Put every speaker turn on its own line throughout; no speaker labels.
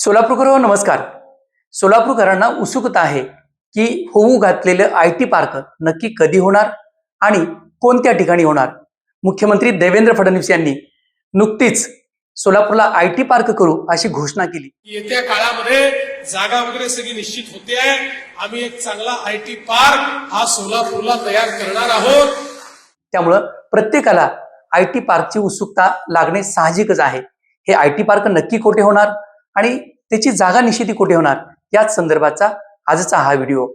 सोलापूरकर नमस्कार. सोलापूरकरांना उत्सुकता आहे की होऊ घातलेलं आय टी पार्क नक्की कधी होणार आणि कोणत्या ठिकाणी होणार? मुख्यमंत्री देवेंद्र फडणवीस यांनी नुकतीच सोलापूरला आय टी पार्क करू अशी घोषणा केली.
येत्या काळामध्ये जागा वगैरे सगळी निश्चित होते आहे. आम्ही एक चांगला आय टी पार्क हा सोलापूरला तयार करणार आहोत.
त्यामुळं प्रत्येकाला आय टी पार्कची उत्सुकता लागणे साहजिकच आहे. हे आय टी पार्क नक्की कोठे होणार? आणि त्याची जागा निश्चिती कोठे होणार? याच संदर्भाचा आजचा हा video.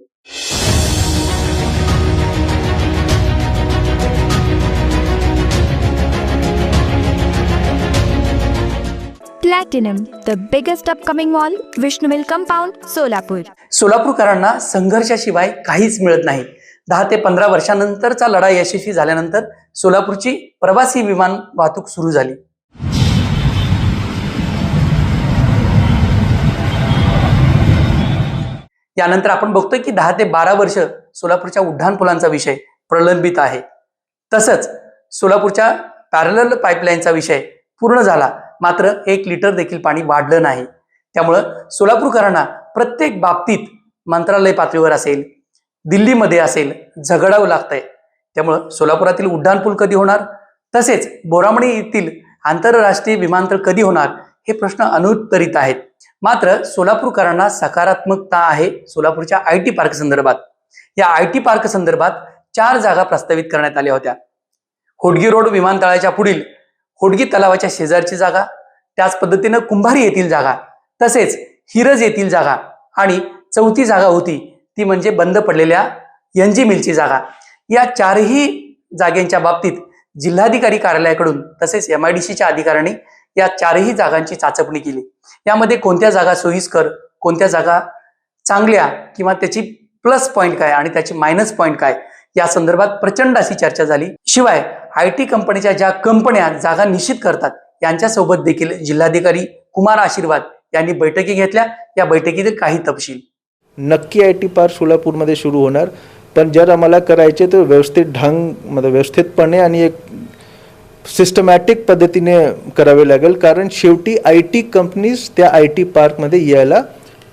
The biggest upcoming mall, Vishnu Mill Compound, Solapur.
सोलापूरकरांना संघर्षाशिवाय काहीच मिळत नाही. दहा ते पंधरा वर्षानंतरचा लढा यशस्वी झाल्यानंतर सोलापूरची प्रवासी विमान वाहतूक सुरू झाली. यानंतर आपण बघतोय की दहा ते बारा वर्ष सोलापूरच्या उड्डाणपुलांचा विषय प्रलंबित आहे. तसंच सोलापूरच्या पॅरल पाईपलाईनचा विषय पूर्ण झाला मात्र एक लिटर देखील पाणी वाढलं नाही. त्यामुळं सोलापूरकरांना प्रत्येक बाबतीत मंत्रालय पातळीवर असेल दिल्लीमध्ये असेल झगडावं लागतंय. त्यामुळं सोलापुरातील उड्डाणपूल कधी होणार? तसेच बोरामणी येथील आंतरराष्ट्रीय विमानतळ कधी होणार? हे प्रश्न अनुत्तरित आहेत. मात्र सोलापूरकरांना सकारात्मकता आहे सोलापूरच्या आय टी पार्क संदर्भात. या आय टी पार्क संदर्भात चार जागा प्रस्तावित करण्यात आल्या होत्या. होडगी रोड विमानतळाच्या पुढील होडगी तलावाच्या शेजारची जागा त्याच पद्धतीनं कुंभारी येथील जागा तसेच हिरज येथील जागा आणि चौथी जागा होती ती म्हणजे बंद पडलेल्या एनजी मिलची जागा. या चारही जागेंच्या बाबतीत जिल्हाधिकारी कार्यालयाकडून तसेच एम आय डी सीच्या अधिकाऱ्यांनी या चारही जागांची चाचपणी केली. यामध्ये कोणत्या जागा सोयीस्कर कोणत्या जागा चांगल्या किंवा त्याची प्लस पॉईंट काय आणि त्याची मायनस पॉईंट काय या संदर्भात प्रचंड अशी चर्चा झाली. शिवाय आय टी कंपनीच्या ज्या कंपन्या जागा निश्चित करतात यांच्यासोबत देखील जिल्हाधिकारी कुमार आशीर्वाद यांनी बैठकी घेतल्या. या बैठकीतील काही तपशील.
नक्की आय टी पार्क सोलापूरमध्ये सुरू होणार पण जर आम्हाला करायचे तर व्यवस्थित ढंग म्हणजे व्यवस्थितपणे आणि एक सिस्टमॅटिक पद्धतीने करावे लागेल कारण शेवटी आय टी कंपनीज त्या आय टी पार्कमध्ये यायला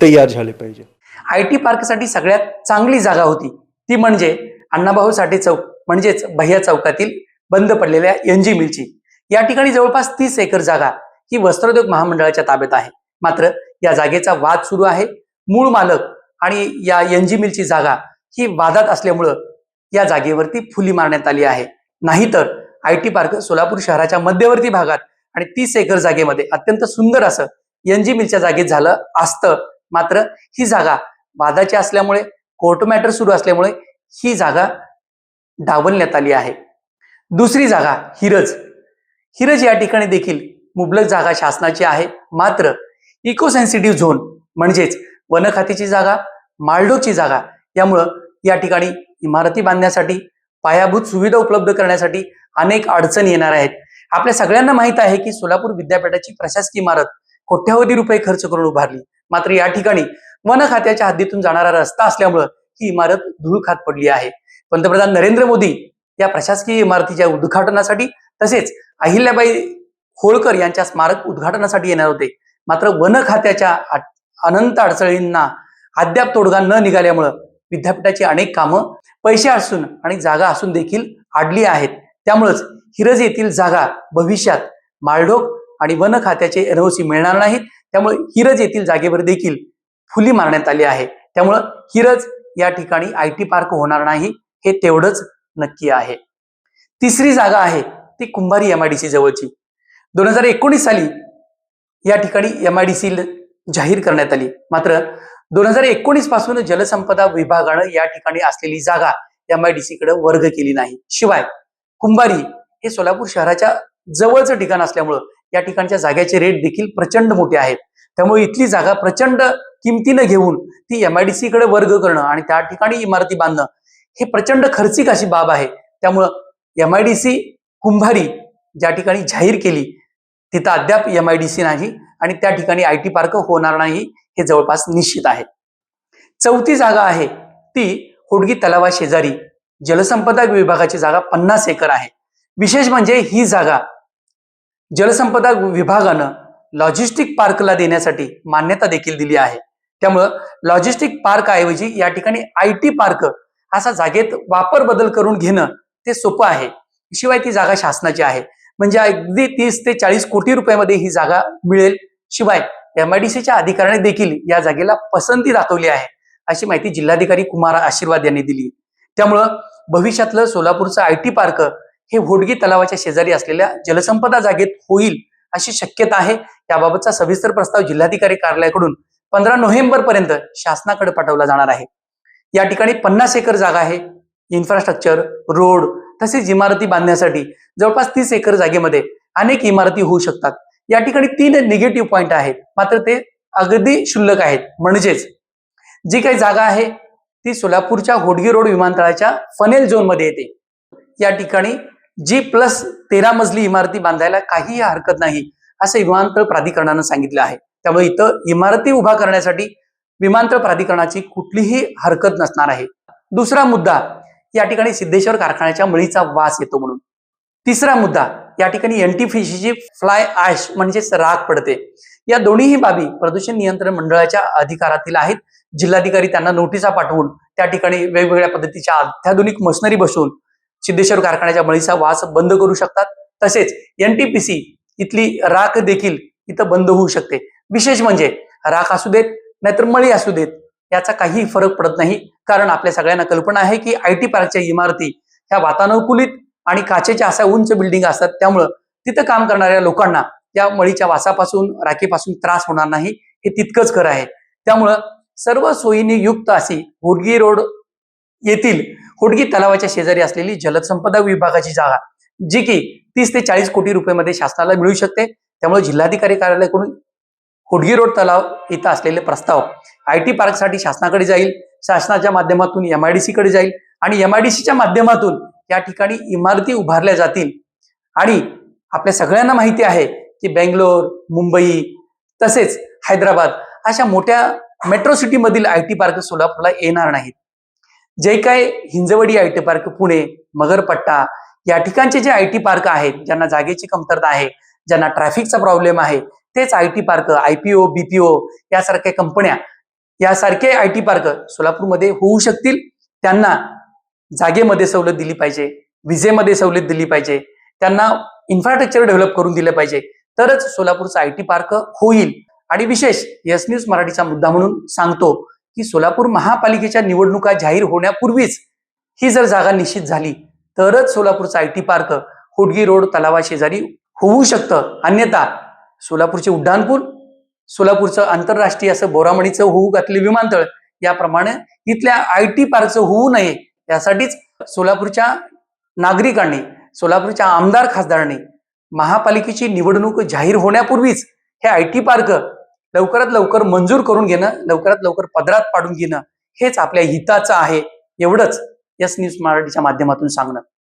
तयार झाले पाहिजे.
आय टी पार्कसाठी सगळ्यात चांगली जागा होती. ती म्हणजे अण्णाभाऊ साठे चौक म्हणजेच भैया चौकातील बंद पडलेल्या एनजी मिलची या ठिकाणी जवळपास तीस एकर जागा ही वस्त्रोद्योग महामंडळाच्या ताब्यात आहे. मात्र या जागेचा वाद सुरू आहे. मूळ मालक आणि या एनजी मिलची जागा ही वादात असल्यामुळं या जागेवरती फुली मारण्यात आली आहे. नाहीतर आय टी पार्क सोलापूर शहराच्या मध्यवर्ती भागात आणि तीस एकर जागेमध्ये अत्यंत सुंदर असं एनजी मिलच्या जागेत झालं असतं. मात्र ही जागा वादाची असल्यामुळे कोर्ट मॅटर सुरू असल्यामुळे ही जागा डावलण्यात आली आहे. दुसरी जागा हिरज. हिरज या ठिकाणी देखील मुबलक जागा शासनाची आहे. मात्र इको सेन्सिटिव्ह झोन म्हणजेच वनखातीची जागा मालडोची जागा यामुळं या ठिकाणी इमारती बांधण्यासाठी पायाभूत सुविधा उपलब्ध करण्यासाठी अनेक अडचणी येणार आहेत. आपल्या सगळ्यांना माहीत आहे की सोलापूर विद्यापीठाची प्रशासकीय इमारत कोट्यावधी रुपये खर्च करून उभारली. मात्र या ठिकाणी वन खात्याच्या हद्दीतून जाणारा रस्ता असल्यामुळं ही इमारत धूळ खात पडली आहे. पंतप्रधान नरेंद्र मोदी या प्रशासकीय इमारतीच्या उद्घाटनासाठी तसेच अहिल्याबाई होळकर यांच्या स्मारक उद्घाटनासाठी येणार होते. मात्र वन खात्याच्या अनंत अडचणींना अद्याप तोडगा न निघाल्यामुळं विद्यापीठाची अनेक कामं पैसे असून आणि जागा असून देखील आडली आहेत. त्यामुळंच हिरज येथील जागा भविष्यात माळढोक आणि वन खात्याचे एनओसी मिळणार नाहीत. त्यामुळे हिरज येथील जागेवर देखील फुली मारण्यात आली आहे. त्यामुळं हिरज या ठिकाणी आय टी पार्क होणार नाही हे तेवढंच नक्की आहे. तिसरी जागा आहे ती कुंभारी एमआयडीसी जवळची. दोन हजार एकोणीस साली या ठिकाणी एमआयडीसी जाहीर करण्यात आली. मात्र दोन हजार एकोणीसपासून जलसंपदा विभागानं या ठिकाणी असलेली जागा एमआयडीसी कडे वर्ग केली नाही. शिवाय कुंभारी हे सोलापूर शहराच्या जवळचं ठिकाण असल्यामुळं या ठिकाणच्या जागेचे रेट देखील प्रचंड मोठे आहेत. त्यामुळे इथली जागा प्रचंड किमतीनं घेऊन ती एमआयडीसी कडे वर्ग करणं आणि त्या ठिकाणी इमारती बांधणं हे प्रचंड खर्चिक अशी बाब आहे. त्यामुळं एमआयडीसी कुंभारी ज्या ठिकाणी जाहीर केली तिथं अद्याप एमआयडीसी नाही आणि त्या ठिकाणी आय टी पार्क होणार नाही हे जवळपास निश्चित आहे. चौथी जागा आहे ती होडगी तलावा शेजारी जलसंपदा विभागाची जागा पन्नास एकर आहे. विशेष म्हणजे ही जागा जलसंपदा विभागानं लॉजिस्टिक पार्कला देण्यासाठी मान्यता देखील दिली आहे. त्यामुळं लॉजिस्टिक पार्क ऐवजी या ठिकाणी आय टी पार्क असा जागेत वापर बदल करून घेणं ते सोपं आहे. शिवाय ती जागा शासनाची आहे. म्हणजे अगदी तीस ते चाळीस कोटी रुपयामध्ये ही जागा मिळेल. शिवाय एमआयडीसीच्या अधिकाऱ्याने देखील या जागेला पसंती दाखवली आहे. अशी माहिती जिल्हाधिकारी कुमार आशीर्वाद यांनी दिली. त्यामुळं भविष्यातलं सोलापूरचं आय टी पार्क हे होडगी तलावाच्या शेजारी असलेल्या जलसंपदा जागेत होईल अशी शक्यता आहे. याबाबतचा सविस्तर प्रस्ताव जिल्हाधिकारी कार्यालयाकडून पंधरा नोव्हेंबर पर्यंत शासनाकडे पाठवला जाणार आहे. या ठिकाणी पन्नास एकर जागा आहे. इन्फ्रास्ट्रक्चर रोड तसेच इमारती बांधण्यासाठी जवळपास तीस एकर जागेमध्ये अनेक इमारती होऊ शकतात. या ठिकाणी तीन निगेटिव्ह पॉईंट आहेत. मात्र ते अगदी क्षुल्लक आहेत. म्हणजेच जी काही जागा आहे ती सोलापूरच्या होडगी रोड विमानतळाच्या फनेल झोनमध्ये येते. या ठिकाणी जी प्लस तेरा मजली इमारती बांधायला काहीही हरकत नाही असं विमानतळ प्राधिकरणानं सांगितलं आहे. त्यामुळे इथं इमारती उभा करण्यासाठी विमानतळ प्राधिकरणाची कुठलीही हरकत नसणार आहे. दुसरा मुद्दा या ठिकाणी सिद्धेश्वर कारखान्याच्या मळीचा वास येतो म्हणून. तिसरा मुद्दा या ठिकाणी एनटीफिशीची फ्लाय ॲश म्हणजेच राख पडते. या दोन्हीही बाबी प्रदूषण नियंत्रण मंडळाच्या अधिकारातील आहेत. जिल्हाधिकारी त्यांना नोटिसा पाठवून त्या ठिकाणी वेगवेगळ्या पद्धतीच्या अत्याधुनिक मशनरी बसवून सिद्धेश्वर कारखान्याच्या मळीचा वास बंद करू शकतात. तसेच एनटीपीसी इथली राख देखील इथं बंद होऊ शकते. विशेष म्हणजे राख असू देत नाहीतर मळी असू देत याचा काही फरक पडत नाही. कारण आपल्या सगळ्यांना कल्पना आहे की आय टी पार्कच्या इमारती ह्या वातानुकूलित आणि काचेच्या अशा उंच बिल्डिंग असतात. त्यामुळं तिथं काम करणाऱ्या लोकांना या मळीच्या वासापासून राखीपासून त्रास होणार नाही. हे तितकंच खरं आहे. त्यामुळं सर्व सोयीने युक्त अशी होडगी रोड येथील होडगी तलावाच्या शेजारी असलेली जलसंपदा विभागाची जागा जी की तीस ते चाळीस कोटी रुपयामध्ये शासनाला मिळू शकते. त्यामुळे जिल्हाधिकारी कार्यालयाकडून होडगी रोड तलाव इथं असलेले प्रस्ताव आय टी पार्कसाठी शासनाकडे जाईल. शासनाच्या माध्यमातून एमआयडीसी कडे जाईल. आणि एमआयडीसीच्या माध्यमातून या ठिकाणी इमारती उभारल्या जातील. आणि आपल्या सगळ्यांना माहिती आहे की बेंगलोर मुंबई तसेच हैदराबाद अशा मोठ्या मेट्रो सिटी मधील आय टी पार्क सोलापूरला येणार नाहीत. जे काय Hinjewadi I T park Pune Magarpatta या ठिकाणचे जे आय टी पार्क आहेत ज्यांना जागेची कमतरता आहे ज्यांना ट्रॅफिकचा प्रॉब्लेम आहे तेच I T park IPO BPO यासारख्या कंपन्या यासारखे आय टी पार्क सोलापूरमध्ये होऊ शकतील. त्यांना जागेमध्ये सवलत दिली पाहिजे विजेमध्ये सवलत दिली पाहिजे त्यांना इन्फ्रास्ट्रक्चर डेव्हलप करून दिलं पाहिजे. तरच सोलापूरचा आय टी पार्क होईल. आणि विशेष यस न्यूज मराठीचा मुद्दा म्हणून सांगतो की सोलापूर महापालिकेच्या निवडणुका जाहीर होण्यापूर्वीच ही जर जागा निश्चित झाली तरच सोलापूरचा I T park Hodgi road तलावा शेजारी होऊ शकतं. अन्यथा सोलापूरचे उड्डाणपूल सोलापूरचं आंतरराष्ट्रीय असं बोरामणीचं होऊ घातले विमानतळ याप्रमाणे इथल्या आय टी पार्कचं होऊ नये. यासाठीच सोलापूरच्या नागरिकांनी सोलापूरच्या आमदार खासदारांनी महापालिकेची निवडणूक जाहीर होण्यापूर्वीच हे आय टी पार्क लवकरात लवकर मंजूर करून घेणं लवकरात लवकर पदरात पाडून घेणं हेच आपल्या हिताचं आहे एवढंच यस न्यूज मराठीच्या माध्यमातून सांगणं.